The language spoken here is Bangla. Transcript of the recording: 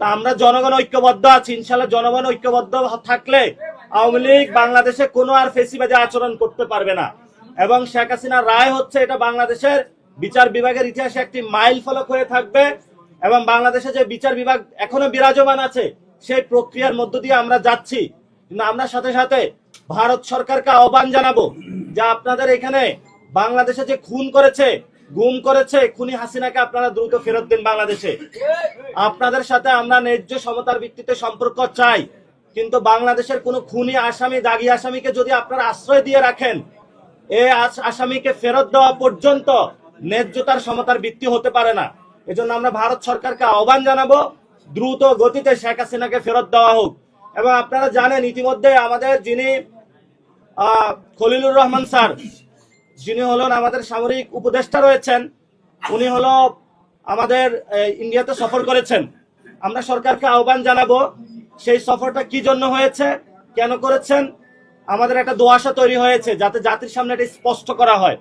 তা আমরা জনগণ ঐক্যবদ্ধ আছি ইনশাল্লাহ জনগণ ঐক্যবদ্ধ থাকলে আওয়ামী লীগ বাংলাদেশে কোনো আর ফেসিবাদী আচরণ করতে পারবে না। এবং শেখ হাসিনার রায় হচ্ছে এটা বাংলাদেশের বিচার বিভাগের ইতিহাসে একটি মাইল ফলক হয়ে থাকবে এবং বাংলাদেশে যে বিচার বিভাগ এখনও বিরাজমান আছে, সেই প্রক্রিয়ার মধ্য দিয়ে আমরা যাচ্ছি। কিন্তু আমরা সাথে সাথে ভারত সরকারকে আহ্বান জানাব যে আপনাদের এখানে বাংলাদেশে যে খুন করেছে গুম করেছে খুনি হাসিনাকে আপনারা দ্রুত ফেরত দিন বাংলাদেশে। আপনাদের সাথে আমরা ন্যায্য সমতার ভিত্তিতে সম্পর্ক চাই, কিন্তু বাংলাদেশের কোনো খুনি আসামি, দাগি আসামিকে যদি আপনারা আশ্রয় দিয়ে রাখেন আস- আসামিকে ফেরত দেওয়া পর্যন্ত ন্যায্যতার সমতার ভিত্তি হতে পারে না। এজন্য আমরা ভারত সরকারকে আহ্বান জানাব, দ্রুত গতিতে শেখ হাসিনাকে ফেরত দেওয়া হোক। এবং আপনারা জানেন, ইতিমধ্যে আমাদের যিনি খলিলুর রহমান স্যার যিনি হলেন আমাদের সামরিক উপদেষ্টা রয়েছেন, উনি হলো আমাদের ইন্ডিয়াতে সফর করেছেন। আমরা সরকারকে আহ্বান জানাব, সেই সফরটা কি জন্য হয়েছে, কেন করেছেন, আমাদের একটা দোয়াশা তৈরি হয়েছে, যাতে জাতির সামনে এটা স্পষ্ট করা হয়।